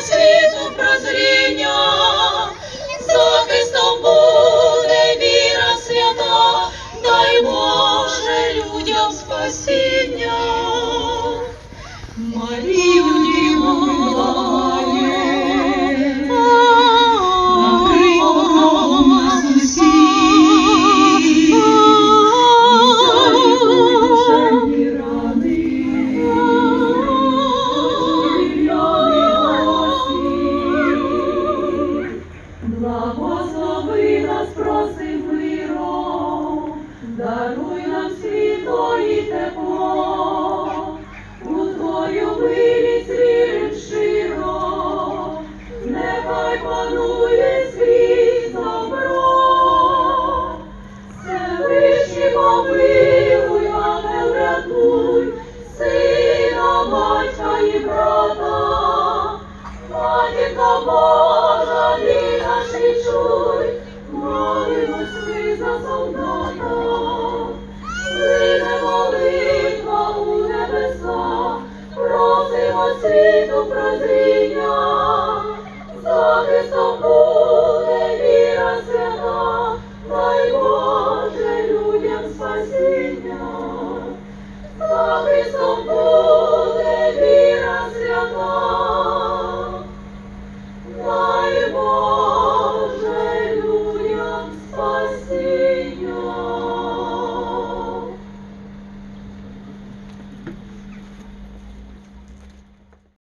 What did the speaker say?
світу прозріння, захистом буде віра свята, дай Боже людям спасіння. Марія. і молимось, ми за солдата, сине молитва у небеса, просимо світу, віра, дай Боже, людям Христом Богом.